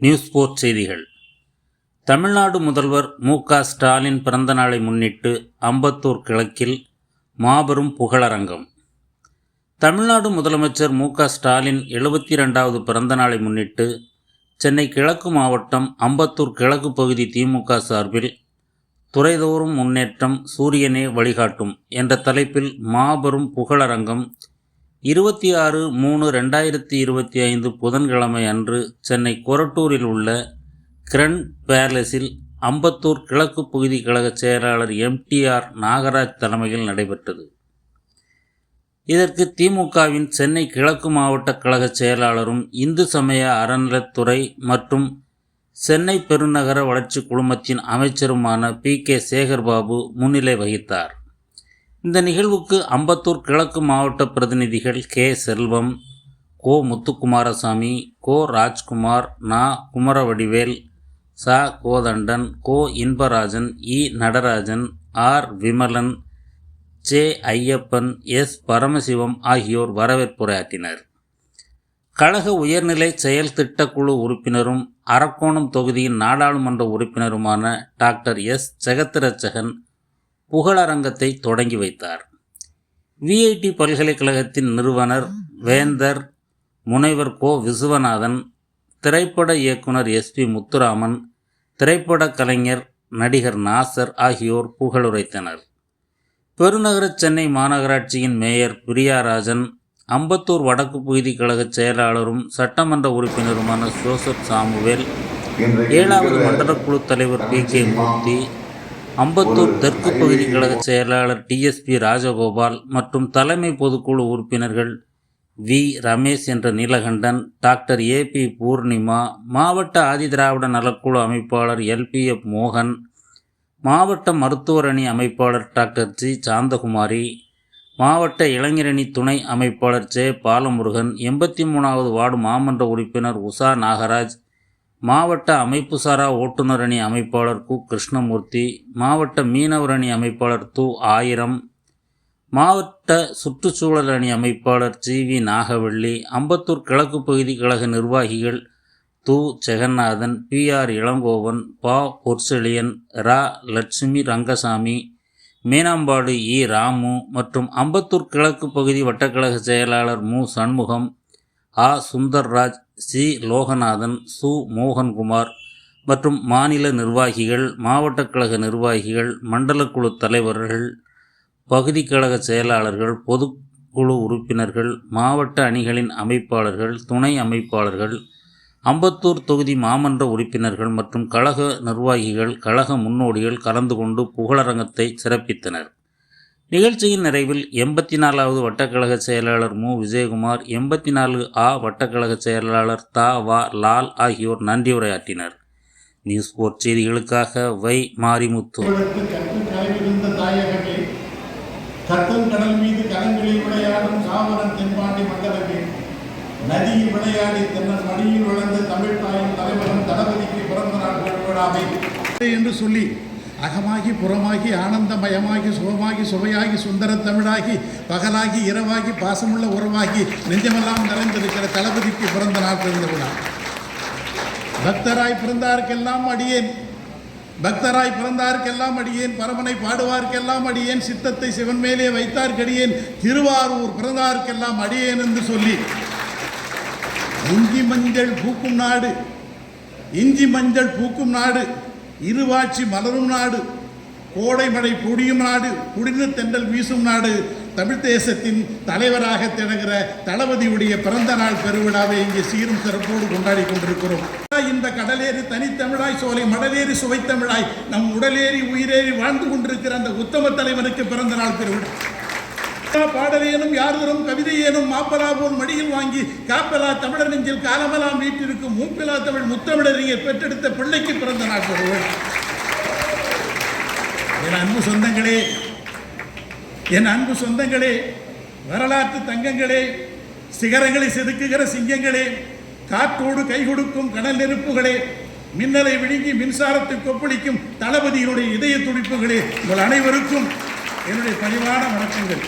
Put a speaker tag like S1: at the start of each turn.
S1: News board செய்திகள். தமிழ்நாடு முதல்வர் மு க ஸ்டாலின் பிறந்த நாளை முன்னிட்டு அம்பத்தூர் கிழக்கில் மாபெரும் புகழரங்கம். தமிழ்நாடு முதலமைச்சர் மு க ஸ்டாலின் எழுபத்தி ரெண்டாவது பிறந்த நாளை முன்னிட்டு சென்னை கிழக்கு மாவட்டம் அம்பத்தூர் கிழக்கு பகுதி திமுக சார்பில் துறைதோறும் முன்னேற்றம் சூரியனே வழிகாட்டும் என்ற தலைப்பில் மாபெரும் புகழரங்கம் இருபத்தி ஆறு மூணு ரெண்டாயிரத்தி இருபத்தி ஐந்து புதன்கிழமை அன்று சென்னை கொரட்டூரில் உள்ள கிரண் பேலஸில் அம்பத்தூர் கிழக்கு பகுதி கழக செயலாளர் எம்டிஆர் நாகராஜ் தலைமையில் நடைபெற்றது. இதற்கு திமுகவின் சென்னை கிழக்கு மாவட்ட கழக செயலாளரும் இந்து சமய அறநிலத்துறை மற்றும் சென்னை பெருநகர வளர்ச்சி குழுமத்தின் அமைச்சருமான பி கே சேகர்பாபு முன்னிலை வகித்தார். இந்த நிகழ்வுக்கு அம்பத்தூர் கிழக்கு மாவட்ட பிரதிநிதிகள் கே. செல்வம் கோ. முத்துக்குமாரசாமி கோ. ராஜ்குமார் நா. குமரவடிவேல் ச. கோதண்டன் கோ. இன்பராஜன் இ. Natarajan R. Vimalan J. Ayyappan S. Paramasivam ஆகியோர் வரவேற்புரையாற்றினர் கழக உயர்நிலை செயல் திட்டக்குழு உறுப்பினரும் அரக்கோணம் தொகுதியின் நாடாளுமன்ற உறுப்பினருமான டாக்டர் எஸ். ஜெகத்திரச்சகன் புகழரங்கத்தை தொடங்கி வைத்தார். விஐடி பல்கலைக்கழகத்தின் நிறுவனர் வேந்தர் முனைவர் கோ. விசுவநாதன் திரைப்பட இயக்குனர் எஸ். பி முத்துராமன் திரைப்பட கலைஞர் நடிகர் நாசர் ஆகியோர் புகழுரைத்தனர். பெருநகர சென்னை மாநகராட்சியின் மேயர் பிரியாராஜன் அம்பத்தூர் வடக்கு பகுதி கழக செயலாளரும் சட்டமன்ற உறுப்பினருமான ஜோசப் சாமுவேல் ஏழாவது மண்டல குழு தலைவர் பி. கே. மூர்த்தி அம்பத்தூர் தெற்கு பகுதி கழக செயலாளர் டிஎஸ்பி ராஜகோபால் மற்றும் தலைமை பொதுக்குழு உறுப்பினர்கள் வி ரமேஷ் என்ற Neelakandan doctor A P Poornima மாவட்ட ஆதிதிராவிட நலக்குழு அமைப்பாளர் எல்பிஎஃப் மோகன் மாவட்ட மருத்துவர் அணி அமைப்பாளர் டாக்டர் ஜி சாந்தகுமாரி மாவட்ட இளைஞரணி துணை அமைப்பாளர் ஜே பாலமுருகன் எண்பத்தி மூணாவது வார்டு மாமன்ற உறுப்பினர் உஷா நாகராஜ் மாவட்ட அமைப்புசாரா ஓட்டுநர் அணி அமைப்பாளர் கு. கிருஷ்ணமூர்த்தி மாவட்ட மீனவர் அணி அமைப்பாளர் து. ஆயிரம் மாவட்ட சுற்றுச்சூழல் அணி அமைப்பாளர் ஜி. வி. நாகவள்ளி அம்பத்தூர் கிழக்கு பகுதி கழக நிர்வாகிகள் து. ஜெகநாதன் பி. ஆர். இளங்கோவன் பா. பொற்செழியன் ரா. லட்சுமி ரங்கசாமி மீனாம்பாடு இ. ராமு மற்றும் அம்பத்தூர் கிழக்கு பகுதி வட்டக்கழக செயலாளர் மு. சண்முகம் ஆ. சுந்தர்ராஜ் சி. லோகநாதன் சு. மோகன்குமார் மற்றும் மாநில நிர்வாகிகள் மாவட்ட கழக நிர்வாகிகள் மண்டல குழு தலைவர்கள் பகுதி கழக செயலாளர்கள் பொதுக்குழு உறுப்பினர்கள் மாவட்ட அணிகளின் அமைப்பாளர்கள் துணை அமைப்பாளர்கள் அம்பத்தூர் தொகுதி மாமன்ற உறுப்பினர்கள் மற்றும் கழக நிர்வாகிகள் கழக முன்னோடிகள் கலந்து கொண்டு புகழரங்கத்தை சிறப்பித்தனர். நிகழ்ச்சியின் நிறைவில் எண்பத்தி நாலாவது வட்டக்கழக செயலாளர் மு. விஜயகுமார் எண்பத்தி நாலு ஆ வட்டக்கழக செயலாளர் தா. வா. லால் ஆகியோர் நன்றி உரையாற்றினர். நியூஸ் போர்ட் செய்திகளுக்காக வை. மாரிமுத்து.
S2: கடல் மீது கலங்களில் விளையாடும் சாவரன் தென்பாண்டி மண்டலமே நதியில் விளையாடி தென்னன் மடியில் வளர்ந்த தமிழ் தாயின் தலைவரும் தளபதிக்கு பிறந்த நாள் விழாவை என்று சொல்லி அகமாகி புறமாகி ஆனந்தமயமாகி சுகமாகி சுவையாகி சுந்தர தமிழாகி பகலாகி இரவாகி பாசமுள்ள உறவாகி நெஞ்சமெல்லாம் நிறைந்திருக்கிற தளபதிக்கு பிறந்த நாள் பிறந்த விழா. பக்தராய் பிறந்தார்க்கெல்லாம் அடியேன். பக்தராய் பிறந்தார்க்கெல்லாம் அடியேன். பரமனை பாடுவார்க்கெல்லாம் அடியேன். சித்தத்தை சிவன் மேலே வைத்தார்க்கடியேன். திருவாரூர் பிறந்தார்க்கெல்லாம் அடியேன் என்று சொல்லி. இஞ்சி மஞ்சள் பூக்கும் நாடு. இஞ்சி மஞ்சள் பூக்கும் நாடு. இருவாட்சி மலரும் நாடு கோடை மழை பொடியும் நாடு குடிநீர் தென்றல் வீசும் நாடு தமிழ் தேசத்தின் தலைவராக திகழ்கிற தளபதியுடைய பிறந்த நாள் பெருவிழாவை இங்கே சீரும் சிறப்போடு கொண்டாடி கொண்டிருக்கிறோம். இந்த கடலேறி தனித்தமிழாய் சோலை மடலேறி சுவைத்தமிழாய் நம் உடலேறி உயிரேறி வாழ்ந்து கொண்டிருக்கிற அந்த உத்தம தலைவனுக்கு பிறந்த நாள் பெருவிழா. பாடலேனும் யார்தரும் கவிதையேனும் மாப்பலாபோன் மடியில் வாங்கி காப்பலா தமிழர் நெஞ்சில் காலமெல்லாம் வீட்டிருக்கும் மூப்பிலா தமிழ் முத்தமிழறிஞர் பெற்றெடுத்த பிள்ளைக்கு பிறந்த நாள் என் அன்பு சொந்தங்களே என் அன்பு சொந்தங்களே வரலாற்று தங்கங்களே சிகரங்களை செதுக்குகிற சிங்கங்களே காற்றோடு கை கொடுக்கும் கடல் நெருப்புகளே மின்னலை விழுங்கி மின்சாரத்தை கொப்பளிக்கும் தளபதியினுடைய இதய துடிப்புகளே உங்கள் அனைவருக்கும் என்னுடைய பணிவான வணக்கங்கள்.